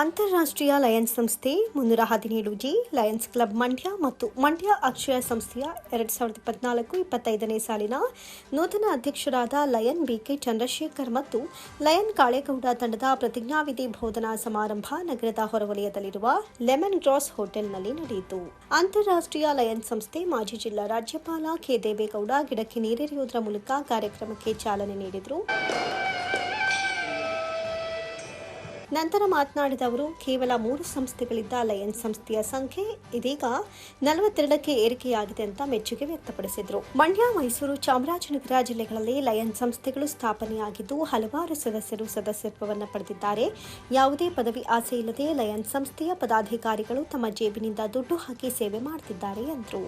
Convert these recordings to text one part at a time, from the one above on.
ಅಂತಾರಾಷ್ಟ್ರೀಯ ಲಯನ್ಸ್ ಸಂಸ್ಥೆ, ಮುನ್ನೂರ ಹದಿನೇಳು ಜಿ, ಲಯನ್ಸ್ ಕ್ಲಬ್ ಮಂಡ್ಯ ಮತ್ತು ಮಂಡ್ಯ ಅಕ್ಷಯ ಸಂಸ್ಥೆಯ ಎರಡು ಸಾವಿರದ ಇಪ್ಪತ್ನಾಲ್ಕು ಇಪ್ಪತ್ತೈದನೇ ಸಾಲಿನ ನೂತನ ಅಧ್ಯಕ್ಷರಾದ ಲಯನ್ ಬಿಕೆ ಚಂದ್ರಶೇಖರ್ ಮತ್ತು ಲಯನ್ ಕಾಳೇಗೌಡ ತಂಡದ ಪ್ರತಿಜ್ಞಾವಿಧಿ ಬೋಧನಾ ಸಮಾರಂಭ ನಗರದ ಹೊರವಲಯದಲ್ಲಿರುವ ಲೆಮನ್ ಗ್ರಾಸ್ ಹೋಟೆಲ್ನಲ್ಲಿ ನಡೆಯಿತು. ಅಂತಾರಾಷ್ಟ್ರೀಯ ಲಯನ್ ಸಂಸ್ಥೆ ಮಾಜಿ ಜಿಲ್ಲಾ ರಾಜ್ಯಪಾಲ ಕೆ ದೇವೇಗೌಡ ಗಿಡಕ್ಕೆ ನೀರೆರೆಯುವುದರ ಮೂಲಕ ಕಾರ್ಯಕ್ರಮಕ್ಕೆ ಚಾಲನೆ ನೀಡಿದರು. ನಂತರ ಮಾತನಾಡಿದ ಅವರು ಕೇವಲ ಮೂರು ಸಂಸ್ಥೆಗಳಿದ್ದ ಲಯನ್ಸ್ ಸಂಸ್ಥೆಯ ಸಂಖ್ಯೆ, ಇದೀಗ ನಲವತ್ತೆರಡಕ್ಕೆ ಏರಿಕೆಯಾಗಿದೆ ಅಂತ ಮೆಚ್ಚುಗೆ ವ್ಯಕ್ತಪಡಿಸಿದರು. ಮಂಡ್ಯ, ಮೈಸೂರು, ಚಾಮರಾಜನಗರ ಜಿಲ್ಲೆಗಳಲ್ಲಿ ಲಯನ್ ಸಂಸ್ಥೆಗಳು ಸ್ಥಾಪನೆಯಾಗಿದ್ದು ಹಲವಾರು ಸದಸ್ಯರು ಸದಸ್ಯತ್ವವನ್ನು ಪಡೆದಿದ್ದಾರೆ. ಯಾವುದೇ ಪದವಿ ಆಸೆ ಇಲ್ಲದೆ ಲಯನ್ ಸಂಸ್ಥೆಯ ಪದಾಧಿಕಾರಿಗಳು ತಮ್ಮ ಜೇಬಿನಿಂದ ದುಡ್ಡು ಹಾಕಿ ಸೇವೆ ಮಾಡುತ್ತಿದ್ದಾರೆ ಎಂದರು.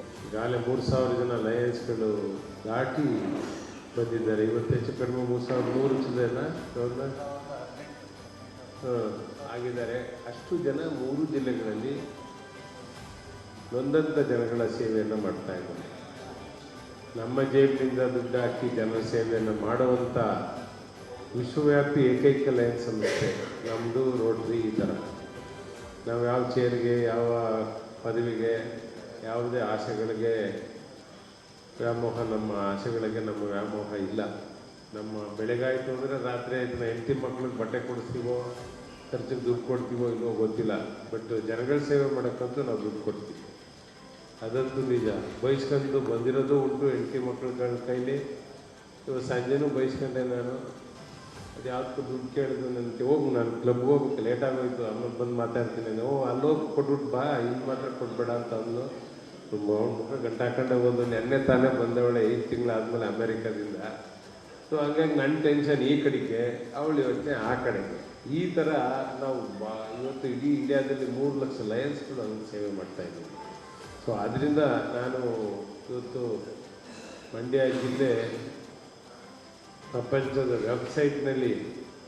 ಬಂದಿದ್ದಾರೆ. ಇವತ್ತು ಹೆಚ್ಚು ಕಡಿಮೆ ಮೂರು ಸಾವಿರದ ನೂರು? ಹಾಂ ಆಗಿದ್ದಾರೆ. ಅಷ್ಟು ಜನ ಮೂರು ಜಿಲ್ಲೆಗಳಲ್ಲಿ ನೊಂದಂಥ ಜನಗಳ ಸೇವೆಯನ್ನು ಮಾಡ್ತಾ ಇದ್ದಾರೆ. ನಮ್ಮ ಜೇಬಿನಿಂದ ದುಡ್ಡು ಹಾಕಿ ಜನರ ಸೇವೆಯನ್ನು ಮಾಡುವಂಥ ವಿಶ್ವವ್ಯಾಪಿ ಏಕೈಕ ಲೈನ್ ಸಂಸ್ಥೆ ನಮ್ಮದು ರೋಟ್ರಿ ಈ ಥರ. ನಾವು ಯಾವ ಚೇರ್ಗೆ, ಯಾವ ಪದವಿಗೆ, ಯಾವುದೇ ಆಸೆಗಳಿಗೆ ವ್ಯಾಮೋಹ, ನಮ್ಮ ಆಸೆಗಳಿಗೆ ನಮ್ಮ ವ್ಯಾಮೋಹ ಇಲ್ಲ. ನಮ್ಮ ಬೆಳಗಾಯಿತು ಅಂದರೆ ರಾತ್ರಿ ನಾವು ಹೆಂಡತಿ ಮಕ್ಳಿಗೆ ಬಟ್ಟೆ ಕೊಡಿಸ್ತೀವೋ, ಖರ್ಚಿಗೆ ದುಡ್ಡು ಕೊಡ್ತೀವೋ ಇಲ್ವೋ ಗೊತ್ತಿಲ್ಲ. ಬಟ್ ಜನಗಳ ಸೇವೆ ಮಾಡೋಕ್ಕಂತೂ ನಾವು ದುಡ್ಡು ಕೊಡ್ತೀವಿ. ಅದಂತೂ ನಿಜ. ಬಯಸ್ಕೊಂಡು ಬಂದಿರೋದು ಉಂಟು ಹೆಂಡತಿ ಮಕ್ಳುಗಳ ಕೈಲಿ. ಇವಾಗ ಸಂಜೆನೂ ಬಯಸ್ಕೊಂಡೆ ನಾನು. ಅದು ದುಡ್ಡು ಕೇಳಿದ್ರು ನನಗೆ ಹೋಗು, ನಾನು ಕ್ಲಬ್ಗೆ ಹೋಗ್ಬೇಕು ಲೇಟ್ ಆಗೋಯ್ತು. ಆಮೇಲೆ ಬಂದು ಮಾತಾಡ್ತೀನಿ. ಓ ಹೋಗಿ ಕೊಟ್ಬಿಟ್ಟು ಬಾ ಇಲ್ಲಿ ಮಾತ್ರ ಕೊಟ್ಬೇಡ ಅಂತ ಅಂದ್ಲು. ತುಂಬ ಮುಖ ಗಂಟೆ ಹಾಕೊಂಡೆ ಬಂದು ನೆನ್ನೆ ತಾನೇ ಬಂದವಳೆ ಐದು ತಿಂಗಳಾದ್ಮೇಲೆ ಅಮೇರಿಕಾದಿಂದ. ಸೊ ಹಂಗಾಗಿ ನನ್ನ ಟೆನ್ಷನ್ ಈ ಕಡೆಗೆ, ಅವಳು ಯೋಚನೆ ಆ ಕಡೆಗೆ. ಈ ಥರ ನಾವು ಬಾ, ಇವತ್ತು ಇಡೀ ಇಂಡಿಯಾದಲ್ಲಿ ಮೂರು ಲಕ್ಷ ಲಯನ್ಸ್ಗಳು ಹಂಗೆ ಸೇವೆ ಮಾಡ್ತಾ ಇದ್ದೀವಿ ಸೊ ಅದರಿಂದ ನಾನು ಇವತ್ತು ಮಂಡ್ಯ ಜಿಲ್ಲೆ ಪ್ರಪಂಚದ ವೆಬ್ಸೈಟ್ನಲ್ಲಿ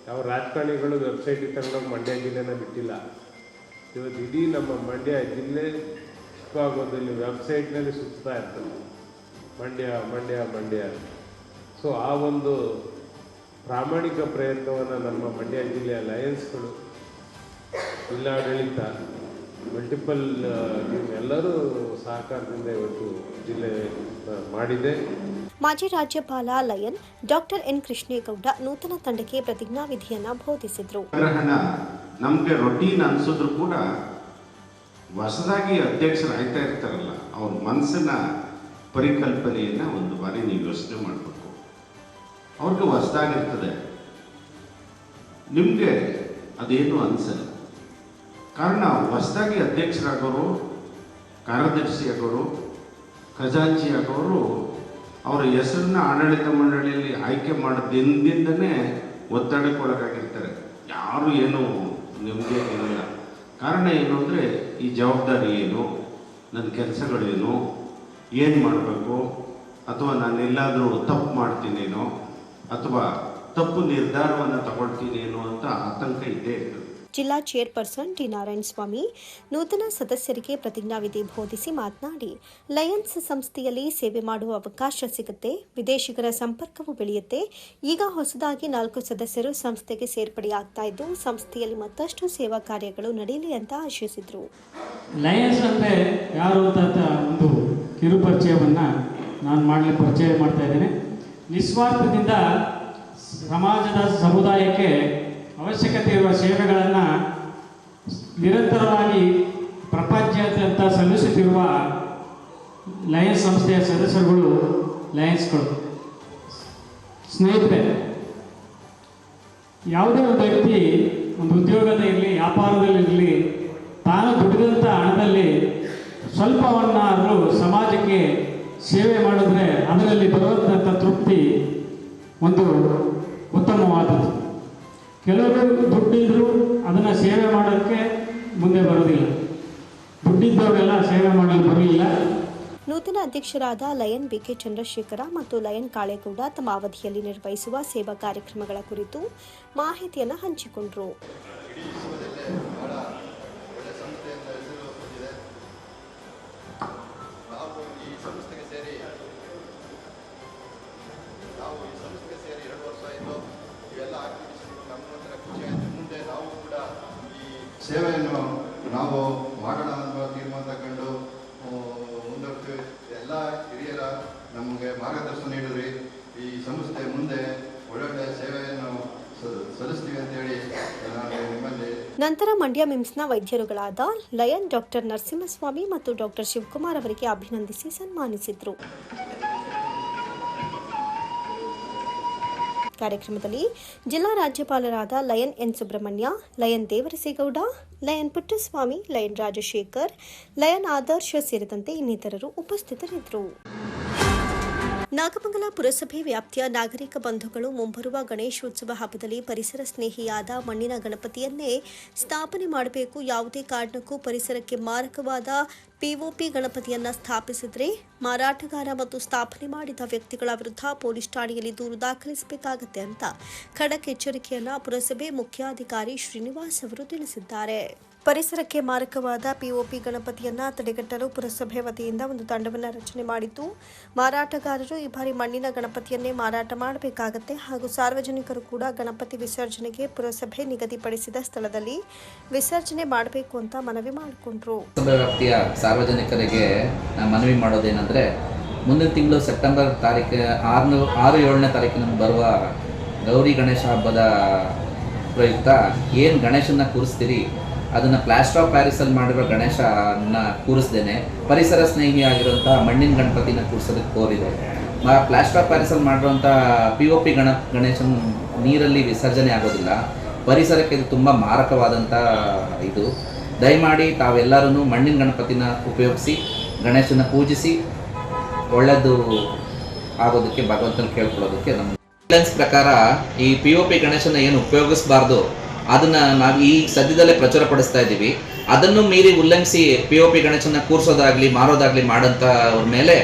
ಯಾವ ರಾಜಕಾರಣಿಗಳು ವೆಬ್ಸೈಟ್ ತಗೊಂಡೋಗಿ ಮಂಡ್ಯ ಜಿಲ್ಲೆನ ಬಿಟ್ಟಿಲ್ಲ. ಇವತ್ತು ಇಡೀ ನಮ್ಮ ಮಂಡ್ಯ ಜಿಲ್ಲೆ ಚಿಕ್ಕವಾಗೋದಲ್ಲಿ ವೆಬ್ಸೈಟ್ನಲ್ಲಿ ಸುತ್ತಾ ಇರ್ತದೆ ಮಂಡ್ಯ ಮಂಡ್ಯ ಮಂಡ್ಯ ಸೊ ಆ ಒಂದು ಪ್ರಾಮಾಣಿಕ ಪ್ರಯತ್ನವನ್ನು ನಮ್ಮ ಮಂಡ್ಯ ಜಿಲ್ಲೆಯ ಲಯನ್ಸ್ಗಳು ಜಿಲ್ಲಾಡಳಿತ ಮಲ್ಟಿಪಲ್ ಎಲ್ಲರೂ ಸಹಕಾರದಿಂದ ಇವತ್ತು ಜಿಲ್ಲೆ ಮಾಡಿದೆ. ಮಾಜಿ ರಾಜ್ಯಪಾಲ ಲಯನ್ ಡಾಕ್ಟರ್ ಎನ್ ಕೃಷ್ಣೇಗೌಡ ನೂತನ ತಂಡಕ್ಕೆ ಪ್ರತಿಜ್ಞಾವಿಧಿಯನ್ನ ಬೋಧಿಸಿದರು. ಗ್ರಹಣ ನಮಗೆ ರೊಟೀನ್ ಅನ್ಸಿದ್ರು ಕೂಡ ಹೊಸದಾಗಿ ಅಧ್ಯಕ್ಷರು ಆಯ್ತಾ ಇರ್ತಾರಲ್ಲ ಅವ್ರ ಮನಸ್ಸಿನ ಪರಿಕಲ್ಪನೆಯನ್ನು ಒಂದು ಬಾರಿ ನೀವು ಯೋಚನೆ ಮಾಡಬೇಕು ಅವ್ರಿಗೆ ಹೊಸದಾಗಿರ್ತದೆ. ನಿಮಗೆ ಅದೇನು ಅನಿಸಲ್ಲ. ಕಾರಣ ಹೊಸದಾಗಿ ಅಧ್ಯಕ್ಷರಾಗೋರು, ಕಾರ್ಯದರ್ಶಿ ಆಗೋರು, ಖಜಾಂಚಿ ಆಗೋರು, ಅವರ ಹೆಸರನ್ನ ಆಡಳಿತ ಮಂಡಳಿಯಲ್ಲಿ ಆಯ್ಕೆ ಮಾಡಿದ ದಿನದಿಂದನೇ ಒತ್ತಡಕ್ಕೊಳಗಾಗಿರ್ತಾರೆ ಯಾರು ಏನು ನಿಮಗೆ ಇರಲ್ಲ ಕಾರಣ ಏನು ಅಂದರೆ, ಈ ಜವಾಬ್ದಾರಿ ಏನು, ನನ್ನ ಕೆಲಸಗಳೇನು, ಏನು ಮಾಡಬೇಕು, ಅಥವಾ ನಾನು ಎಲ್ಲಾದರೂ ತಪ್ಪು ಮಾಡ್ತೀನೇನೋ ಅಥವಾ ತಪ್ಪು ನಿರ್ಧಾರವನ್ನು ತಗೊಳ್ತೀನಿ ಅಂತ ಆತಂಕ ಇದ್ದೇ ಇರ್ತದೆ ಜಿಲ್ಲಾ ಚೇರ್ಪರ್ಸನ್ ಟಿ ನಾರಾಯಣ ಸ್ವಾಮಿ ನೂತನ ಸದಸ್ಯರಿಗೆ ಪ್ರತಿಜ್ಞಾವಿಧಿ ಬೋಧಿಸಿ ಮಾತನಾಡಿ ಲಯನ್ಸ್ ಸಂಸ್ಥೆಯಲ್ಲಿ ಸೇವೆ ಮಾಡುವ ಅವಕಾಶ ಸಿಗುತ್ತೆ ವಿದೇಶಿಗರ ಸಂಪರ್ಕವೂ ಬೆಳೆಯುತ್ತೆ. ಈಗ ಹೊಸದಾಗಿ ನಾಲ್ಕು ಸದಸ್ಯರು ಸಂಸ್ಥೆಗೆ ಸೇರ್ಪಡೆಯಾಗ್ತಾ ಇದ್ದು ಸಂಸ್ಥೆಯಲ್ಲಿ ಮತ್ತಷ್ಟು ಸೇವಾ ಕಾರ್ಯಗಳು ನಡೆಯಲಿ ಅಂತ ಆಶಿಸಿದರು. ಲಯನ್ಸ್ ಅಂದರೆ ಯಾರು ಅಂತ ಒಂದು ಕಿರು ಪರಿಚಯವನ್ನು ನಾನು ಮಾಡಲಿ ಪರಿಚಯ ಮಾಡ್ತಾ ಇದ್ದೇನೆ. ನಿಸ್ವಾರ್ಥದಿಂದ ಸಮಾಜದ ಸಮುದಾಯಕ್ಕೆ ಅವಶ್ಯಕತೆ ಇರುವ ಸೇವೆಗಳನ್ನು ನಿರಂತರವಾಗಿ ಪ್ರಪಂಚಾದ್ಯಂತ ಸಲ್ಲಿಸುತ್ತಿರುವ ಲಯನ್ಸ್ ಸಂಸ್ಥೆಯ ಸದಸ್ಯರುಗಳು ಲಯನ್ಸ್ಗಳು. ಸ್ನೇಹಿತರೆ, ಯಾವುದೇ ಒಂದು ವ್ಯಕ್ತಿ ಒಂದು ಉದ್ಯೋಗದ ಇರಲಿ ವ್ಯಾಪಾರದಲ್ಲಿರಲಿ ತಾನು ದುಡಿದಂಥ ಹಣದಲ್ಲಿ ಸ್ವಲ್ಪವನ್ನಾದರೂ ಸಮಾಜಕ್ಕೆ ಸೇವೆ ಮಾಡಿದ್ರೆ ಅದರಲ್ಲಿ ಬರುವಂಥ ತೃಪ್ತಿ ಒಂದು ಉತ್ತಮವಾದದ್ದು. ಕೆಲವರು ದುಡ್ಡಿದ್ರು ಅದನ್ನ ಸೇವೆ ಮಾಡೋಕ್ಕೆ ಮುಂದೆ ಬರೋದಿಲ್ಲ ದುಡ್ಡಿದ್ದವರೆಲ್ಲ ಸೇವೆ ಮಾಡಲು ಬರಲಿಲ್ಲ. ನೂತನ ಅಧ್ಯಕ್ಷರಾದ ಲಯನ್ ಬಿಕೆ ಚಂದ್ರಶೇಖರ ಮತ್ತು ಲಯನ್ ಕಾಳೇಗೌಡ ತಮ್ಮ ಅವಧಿಯಲ್ಲಿ ನಿರ್ವಹಿಸುವ ಸೇವಾ ಕಾರ್ಯಕ್ರಮಗಳ ಕುರಿತು ಮಾಹಿತಿಯನ್ನು ಹಂಚಿಕೊಂಡರು. ಸೇವೆಯನ್ನು ನಾವು ಮಾಡೋಣ ಅನ್ನೋ ತೀರ್ಮಾನ ತಗೊಂಡು ಮುಂದಕ್ಕೆ ಎಲ್ಲ ಹಿರಿಯರ ನಮಗೆ ಮಾರ್ಗದರ್ಶನ ನೀಡಿದ್ರಿ. ಈ ಸಂಸ್ಥೆ ಮುಂದೆ ಒಳ್ಳೊಳ್ಳೆ ಸೇವೆಯನ್ನು ಸಲ್ಲಿಸ್ತೀವಿ ನಾನು ನಿಮ್ಮಲ್ಲಿ ನಂತರ ಮಂಡ್ಯ ಮಿಮ್ಸ್ನ ವೈದ್ಯರುಗಳಾದ ಲಯನ್ ಡಾಕ್ಟರ್ ನರಸಿಂಹಸ್ವಾಮಿ ಮತ್ತು ಡಾಕ್ಟರ್ ಶಿವಕುಮಾರ್ ಅವರಿಗೆ ಅಭಿನಂದಿಸಿ ಸನ್ಮಾನಿಸಿದರು. ಕಾರ್ಯಕ್ರಮದಲ್ಲಿ ಜಿಲ್ಲಾ ರಾಜ್ಯಪಾಲರಾದ lion N Subramanya, lion Devarasegowda, lion Puttaswamy, lion Rajashekar, lion Adarsha ಸೇರಿದಂತೆ ಇನ್ನಿತರರು ಉಪಸ್ಥಿತರಿದ್ದರು. ನಾಗಮಂಗಲ ಪುರಸಭೆ ವ್ಯಾಪ್ತಿಯ ನಾಗರಿಕ ಬಂಧುಗಳು ಮುಂಬರುವ ಗಣೇಶೋತ್ಸವ ಹಬ್ಬದಲ್ಲಿ ಪರಿಸರ ಸ್ನೇಹಿಯಾದ ಮಣ್ಣಿನ ಗಣಪತಿಯನ್ನೇ ಸ್ಥಾಪನೆ ಮಾಡಬೇಕು. ಯಾವುದೇ ಕಾರಣಕ್ಕೂ ಪರಿಸರಕ್ಕೆ ಮಾರಕವಾದ ಪಿಒಪಿ ಗಣಪತಿಯನ್ನ ಸ್ಥಾಪಿಸಿದರೆ ಮಾರಾಟಗಾರ ಮತ್ತು ಸ್ಥಾಪನೆ ಮಾಡಿದ ವ್ಯಕ್ತಿಗಳ ವಿರುದ್ಧ ಪೊಲೀಸ್ ಠಾಣೆಯಲ್ಲಿ ದೂರು ದಾಖಲಿಸಬೇಕಾಗುತ್ತೆ ಅಂತ ಖಡಕ್ ಎಚ್ಚರಿಕೆಯನ್ನ ಪುರಸಭೆ ಮುಖ್ಯಾಧಿಕಾರಿ ಶ್ರೀನಿವಾಸ್ ಅವರು ತಿಳಿಸಿದ್ದಾರೆ. ಪರಿಸರಕ್ಕೆ ಮಾರಕವಾದ ಪಿಒಪಿ ಗಣಪತಿಯನ್ನ ತಡೆಗಟ್ಟಲು ಪುರಸಭೆ ವತಿಯಿಂದ ಒಂದು ತಂಡವನ್ನು ರಚನೆ ಮಾಡಿತು ಮಾರಾಟಗಾರರು ಈ ಬಾರಿ ಮಣ್ಣಿನ ಗಣಪತಿಯನ್ನೇ ಮಾರಾಟ ಮಾಡಬೇಕಾಗತ್ತೆ ಹಾಗೂ ಸಾರ್ವಜನಿಕರು ಕೂಡ ಗಣಪತಿ ವಿಸರ್ಜನೆಗೆ ಪುರಸಭೆ ನಿಗದಿಪಡಿಸಿದ ಸ್ಥಳದಲ್ಲಿ ವಿಸರ್ಜನೆ ಮಾಡಬೇಕು ಅಂತ ಮನವಿ ಮಾಡಿಕೊಂಡ್ರು. ವ್ಯಾಪ್ತಿಯ ಸಾರ್ವಜನಿಕರಿಗೆ ಮನವಿ ಮಾಡೋದೇನೆಂದರೆ, ಮುಂದಿನ ತಿಂಗಳು ಸೆಪ್ಟೆಂಬರ್ ತಾರೀಕು ಆರು ಆರು ಏಳನೇ ತಾರೀಕಿನ ಬರುವ ಗೌರಿ ಗಣೇಶ ಹಬ್ಬದ ಪ್ರಯುಕ್ತ ಏನು ಗಣೇಶನ ಕೂರಿಸ್ತೀರಿ ಅದನ್ನು ಪ್ಲಾಸ್ಟರ್ ಆಫ್ ಪ್ಯಾರಿಸಲ್ಲಿ ಮಾಡಿರೋ ಗಣೇಶನ ಕೂರಿಸ್ದೇನೆ. ಪರಿಸರ ಸ್ನೇಹಿ ಆಗಿರುವಂಥ ಮಣ್ಣಿನ ಗಣಪತಿನ ಕೂರಿಸೋದಕ್ಕೆ ಕೋರಿದೆ ಪ್ಲಾಸ್ಟರ್ ಆಫ್ ಪ್ಯಾರಿಸಲ್ಲಿ ಮಾಡಿರುವಂಥ ಪಿ ಒ ಪಿ ಗಣ, ಗಣೇಶನ ನೀರಲ್ಲಿ ವಿಸರ್ಜನೆ ಆಗೋದಿಲ್ಲ. ಪರಿಸರಕ್ಕೆ ಇದು ತುಂಬ ಮಾರಕವಾದಂಥ ಇದು. ದಯಮಾಡಿ ತಾವೆಲ್ಲರೂ ಮಣ್ಣಿನ ಗಣಪತಿನ ಉಪಯೋಗಿಸಿ, ಗಣೇಶನ ಪೂಜಿಸಿ ಒಳ್ಳೆಯದು ಆಗೋದಕ್ಕೆ ಭಗವಂತನ ಕೇಳ್ಕೊಳ್ಳೋದಕ್ಕೆ ನಮ್ಮ ಪ್ರಕಾರ ಈ ಪಿ ಒ ಪಿ ಗಣೇಶನ ಏನು ಉಪಯೋಗಿಸಬಾರ್ದು ಅದನ್ನ ನಾವು ಈ ಸದ್ಯದಲ್ಲೇ ಪ್ರಚುರ ಪಡಿಸ್ತಾ ಇದ್ದೀವಿ. ಅದನ್ನು ಮೀರಿ ಉಲ್ಲಂಘಿಸಿ ಪಿ ಒ ಪಿ ಗಣೇಶನ ಕೂರಿಸೋದಾಗ್ಲಿ, ಮಾರೋದಾಗ್ಲಿ ಮಾಡಂತ ಅವ್ರ ಮೇಲೆ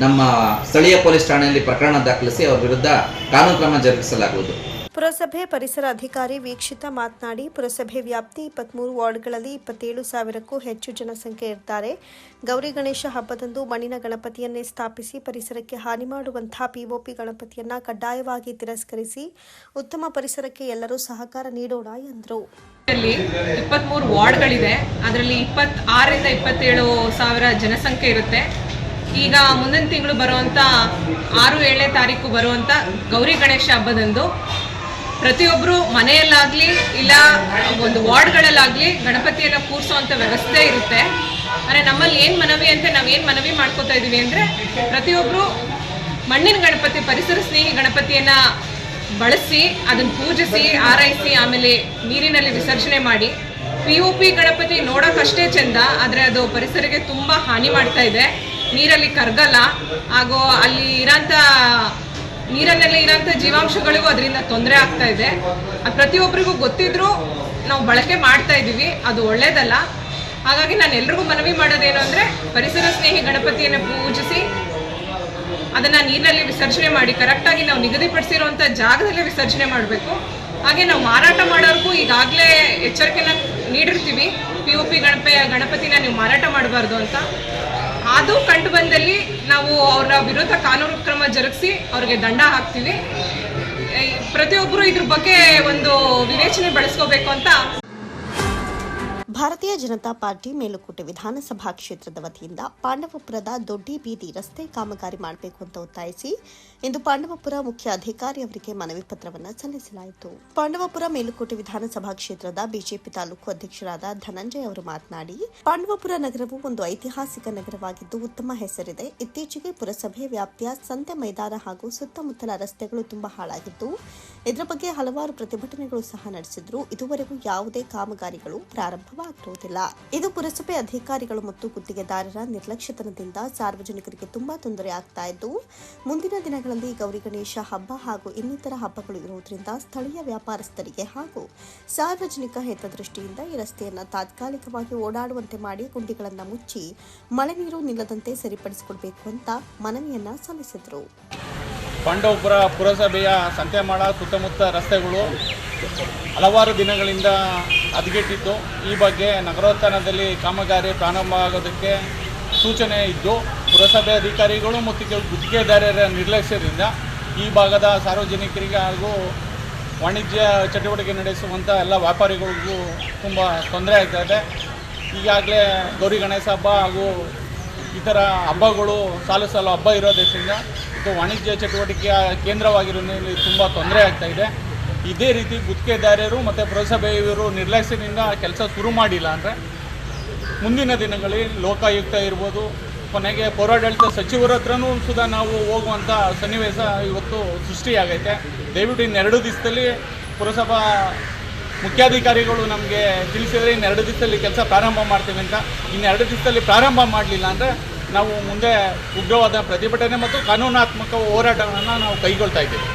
ನಮ್ಮ ಸ್ಥಳೀಯ ಪೊಲೀಸ್ ಠಾಣೆಯಲ್ಲಿ ಪ್ರಕರಣ ದಾಖಲಿಸಿ ಅವ್ರ ವಿರುದ್ಧ ಕಾನೂನು ಕ್ರಮ ಜರುಗಿಸಲಾಗುವುದು. ಪುರಸಭೆ ಪರಿಸರ ಅಧಿಕಾರಿ ವೀಕ್ಷಿತ ಮಾತನಾಡಿ, ಪುರಸಭೆ ವ್ಯಾಪ್ತಿ ಇಪ್ಪತ್ಮೂರು ವಾರ್ಡ್ಗಳಲ್ಲಿ ಇಪ್ಪತ್ತೇಳು ಸಾವಿರಕ್ಕೂ ಹೆಚ್ಚು ಜನಸಂಖ್ಯೆ ಇರ್ತಾರೆ. ಗೌರಿ ಗಣೇಶ ಹಬ್ಬದಂದು ಮಣ್ಣಿನ ಗಣಪತಿಯನ್ನೇ ಸ್ಥಾಪಿಸಿ, ಪರಿಸರಕ್ಕೆ ಹಾನಿ ಮಾಡುವಂತಹ ಪಿಒಪಿ ಗಣಪತಿಯನ್ನ ಕಡ್ಡಾಯವಾಗಿ ತಿರಸ್ಕರಿಸಿ, ಉತ್ತಮ ಪರಿಸರಕ್ಕೆ ಎಲ್ಲರೂ ಸಹಕಾರ ನೀಡೋಣ ಎಂದರು. ಇಪ್ಪತ್ಮೂರು ವಾರ್ಡ್ಗಳಿದೆ. ಅದರಲ್ಲಿ ಇಪ್ಪತ್ತಾರರಿಂದ ಇಪ್ಪತ್ತೇಳು ಸಾವಿರ ಜನಸಂಖ್ಯೆ ಇರುತ್ತೆ. ಈಗ ಮುಂದಿನ ತಿಂಗಳು ಬರುವಂಥ ಆರು ಏಳನೇ ತಾರೀಕು ಬರುವಂಥ ಗೌರಿ ಗಣೇಶ ಹಬ್ಬದಂದು ಪ್ರತಿಯೊಬ್ಬರು ಮನೆಯಲ್ಲಾಗಲಿ ಇಲ್ಲ ಒಂದು ವಾರ್ಡ್ಗಳಲ್ಲಾಗಲಿ ಗಣಪತಿಯನ್ನು ಕೂರಿಸೋವಂಥ ವ್ಯವಸ್ಥೆ ಇರುತ್ತೆ. ಅಂದರೆ ನಮ್ಮಲ್ಲಿ ಏನು ಮನವಿ ಅಂತ ನಾವು ಏನು ಮನವಿ ಮಾಡ್ಕೋತಾ ಇದ್ದೀವಿ ಅಂದರೆ ಪ್ರತಿಯೊಬ್ಬರು ಮಣ್ಣಿನ ಗಣಪತಿ, ಪರಿಸರ ಸ್ನೇಹಿ ಗಣಪತಿಯನ್ನು ಬಳಸಿ ಅದನ್ನು ಪೂಜಿಸಿ, ಆರೈಸಿ, ಆಮೇಲೆ ನೀರಿನಲ್ಲಿ ವಿಸರ್ಜನೆ ಮಾಡಿ. ಪಿ ಯು ಪಿ ಗಣಪತಿ ನೋಡೋಕ್ಕಷ್ಟೇ ಚೆಂದ, ಆದರೆ ಅದು ಪರಿಸರಕ್ಕೆ ತುಂಬ ಹಾನಿ ಮಾಡ್ತಾ ಇದೆ. ನೀರಲ್ಲಿ ಕರಗಲ್ಲ. ಹಾಗೂ ಅಲ್ಲಿ ಇರೋಂಥ ನೀರಲ್ಲೆಲ್ಲ ಇರೋಂಥ ಜೀವಾಂಶಗಳಿಗೂ ಅದರಿಂದ ತೊಂದರೆ ಆಗ್ತಾ ಇದೆ. ಅದು ಪ್ರತಿಯೊಬ್ಬರಿಗೂ ಗೊತ್ತಿದ್ರೂ ನಾವು ಬಳಕೆ ಮಾಡ್ತಾ ಇದ್ದೀವಿ. ಅದು ಒಳ್ಳೇದಲ್ಲ. ಹಾಗಾಗಿ ನಾನು ಎಲ್ರಿಗೂ ಮನವಿ ಮಾಡೋದೇನು ಅಂದರೆ ಪರಿಸರ ಸ್ನೇಹಿ ಗಣಪತಿಯನ್ನು ಪೂಜಿಸಿ ಅದನ್ನು ನೀರಿನಲ್ಲಿ ವಿಸರ್ಜನೆ ಮಾಡಿ ಕರೆಕ್ಟಾಗಿ ನಾವು ನಿಗದಿಪಡಿಸಿರುವಂಥ ಜಾಗದಲ್ಲೇ ವಿಸರ್ಜನೆ ಮಾಡಬೇಕು. ಹಾಗೆ ನಾವು ಮಾರಾಟ ಮಾಡೋರ್ಗೂ ಈಗಾಗಲೇ ಎಚ್ಚರಿಕೆನ ನೀಡಿರ್ತೀವಿ. ಪಿ ಒ ಪಿ ಗಣಪ ಗಣಪತಿನ ನೀವು ಮಾರಾಟ ಮಾಡಬಾರ್ದು ಅಂತ. ಅದು ಕಂಡು ಬಂದಲ್ಲಿ ನಾವು ಅವರ ವಿರುದ್ಧ ಕಾನೂನು ಕ್ರಮ ಜರುಗಿಸಿ ಅವ್ರಿಗೆ ದಂಡ ಹಾಕ್ತೀವಿ. ಪ್ರತಿಯೊಬ್ಬರು ಇದ್ರ ಬಗ್ಗೆ ಒಂದು ವಿವೇಚನೆ ಬಳಸ್ಕೋಬೇಕು ಅಂತ ಭಾರತೀಯ ಜನತಾ ಪಾರ್ಟಿ ಮೇಲುಕೋಟೆ ವಿಧಾನಸಭಾ ಕ್ಷೇತ್ರದ ವತಿಯಿಂದ ಪಾಂಡವಪುರದ ದೊಡ್ಡಿ ಬೀದಿ ರಸ್ತೆ ಕಾಮಗಾರಿ ಮಾಡಬೇಕು ಅಂತ ಒತ್ತಾಯಿಸಿ ಇಂದು ಪಾಂಡವಪುರ ಮುಖ್ಯ ಅಧಿಕಾರಿ ಅವರಿಗೆ ಮನವಿ ಪತ್ರವನ್ನು ಸಲ್ಲಿಸಲಾಯಿತು. ಪಾಂಡವಪುರ ಮೇಲುಕೋಟೆ ವಿಧಾನಸಭಾ ಕ್ಷೇತ್ರದ ಬಿಜೆಪಿ ತಾಲೂಕು ಅಧ್ಯಕ್ಷರಾದ ಧನಂಜಯ ಅವರು ಮಾತನಾಡಿ, ಪಾಂಡವಪುರ ನಗರವು ಒಂದು ಐತಿಹಾಸಿಕ ನಗರವಾಗಿದ್ದು ಉತ್ತಮ ಹೆಸರಿದೆ. ಇತ್ತೀಚೆಗೆ ಪುರಸಭೆ ವ್ಯಾಪ್ತಿಯ ಸಂತೆ ಮೈದಾನ ಹಾಗೂ ಸುತ್ತಮುತ್ತಲ ರಸ್ತೆಗಳು ತುಂಬಾ ಹಾಳಾಗಿದ್ದು, ಇದರ ಬಗ್ಗೆ ಹಲವಾರು ಪ್ರತಿಭಟನೆಗಳು ಸಹ ನಡೆಸಿದ್ರು. ಇದುವರೆಗೂ ಯಾವುದೇ ಕಾಮಗಾರಿಗಳು ಪ್ರಾರಂಭವಾಗಿರುವುದಿಲ್ಲ ಇದು ಪುರಸಭೆ ಅಧಿಕಾರಿಗಳು ಮತ್ತು ಗುತ್ತಿಗೆದಾರರ ನಿರ್ಲಕ್ಷ್ಯತನದಿಂದ ಸಾರ್ವಜನಿಕರಿಗೆ ತುಂಬಾ ತೊಂದರೆ ಆಗ್ತಾ ಇದ್ದು, ಮುಂದಿನ ಗೌರಿ ಗಣೇಶ ಹಬ್ಬ ಹಾಗೂ ಇನ್ನಿತರ ಹಬ್ಬಗಳು ಇರುವುದರಿಂದ ಸ್ಥಳೀಯ ವ್ಯಾಪಾರಸ್ಥರಿಗೆ ಹಾಗೂ ಸಾರ್ವಜನಿಕ ಹಿತದೃಷ್ಟಿಯಿಂದ ಈ ರಸ್ತೆಯನ್ನು ತಾತ್ಕಾಲಿಕವಾಗಿ ಓಡಾಡುವಂತೆ ಮಾಡಿ ಗುಂಡಿಗಳನ್ನು ಮುಚ್ಚಿ ಮಳೆ ನೀರು ನಿಲ್ಲದಂತೆ ಸರಿಪಡಿಸಿಕೊಳ್ಳಬೇಕು ಅಂತ ಮನವಿಯನ್ನ ಸಲ್ಲಿಸಿದರು. ಪಾಂಡವಪುರ ಪುರಸಭೆಯ ಸಂತೆಮಾಳ, ಸುತ್ತಮುತ್ತ ರಸ್ತೆಗಳು ಹಲವಾರು ದಿನಗಳಿಂದ ಹದಗೆಟ್ಟಿತ್ತು. ಈ ಬಗ್ಗೆ ನಗರೋತ್ಥಾನದಲ್ಲಿ ಕಾಮಗಾರಿ ಪ್ರಾರಂಭ ಆಗೋದಕ್ಕೆ ಸೂಚನೆ ಇದ್ದು ಪುರಸಭೆ ಅಧಿಕಾರಿಗಳು ಮತ್ತು ಕೆಲವು ಗುತ್ತಿಗೆದಾರರ ನಿರ್ಲಕ್ಷ್ಯದಿಂದ ಈ ಭಾಗದ ಸಾರ್ವಜನಿಕರಿಗೆ ಹಾಗೂ ವಾಣಿಜ್ಯ ಚಟುವಟಿಕೆ ನಡೆಸುವಂಥ ಎಲ್ಲ ವ್ಯಾಪಾರಿಗಳಿಗೂ ತುಂಬ ತೊಂದರೆ ಆಗ್ತಾ ಇದೆ. ಈಗಾಗಲೇ ಗೌರಿ ಗಣೇಶ ಹಬ್ಬ ಹಾಗೂ ಇತರ ಹಬ್ಬಗಳು ಸಾಲು ಸಾಲು ಹಬ್ಬ ಇರೋದ್ರಿಂದ ಇದು ವಾಣಿಜ್ಯ ಚಟುವಟಿಕೆಯ ಕೇಂದ್ರವಾಗಿರೋದ್ರಲ್ಲಿ ತುಂಬ ತೊಂದರೆ ಆಗ್ತಾ ಇದೆ. ಇದೇ ರೀತಿ ಗುತ್ತಿಗೆದಾರರು ಮತ್ತು ಪುರಸಭೆಯವರು ನಿರ್ಲಕ್ಷ್ಯದಿಂದ ಕೆಲಸ ಶುರು ಮಾಡಿಲ್ಲ ಅಂದರೆ ಮುಂದಿನ ದಿನಗಳಲ್ಲಿ ಲೋಕಾಯುಕ್ತ ಇರ್ಬೋದು, ಕೊನೆಗೆ ಪೌರಾಡಳಿತ ಸಚಿವರ ಹತ್ರನೂ ಸುಧಾ ನಾವು ಹೋಗುವಂಥ ಸನ್ನಿವೇಶ ಇವತ್ತು ಸೃಷ್ಟಿಯಾಗೈತೆ. ದಯವಿಟ್ಟು ಇನ್ನೆರಡು ದಿವಸದಲ್ಲಿ ಪುರಸಭಾ ಮುಖ್ಯಾಧಿಕಾರಿಗಳು ನಮಗೆ ತಿಳಿಸಿದರೆ ಇನ್ನೆರಡು ದಿವಸದಲ್ಲಿ ಕೆಲಸ ಪ್ರಾರಂಭ ಮಾಡ್ತೀವಿ ಅಂತ. ಇನ್ನೆರಡು ದಿವಸದಲ್ಲಿ ಪ್ರಾರಂಭ ಮಾಡಲಿಲ್ಲ ಅಂದರೆ ನಾವು ಮುಂದೆ ಉಗ್ರವಾದ ಪ್ರತಿಭಟನೆ ಮತ್ತು ಕಾನೂನಾತ್ಮಕ ಹೋರಾಟಗಳನ್ನು ನಾವು ಕೈಗೊಳ್ತಾ ಇದ್ದೀವಿ.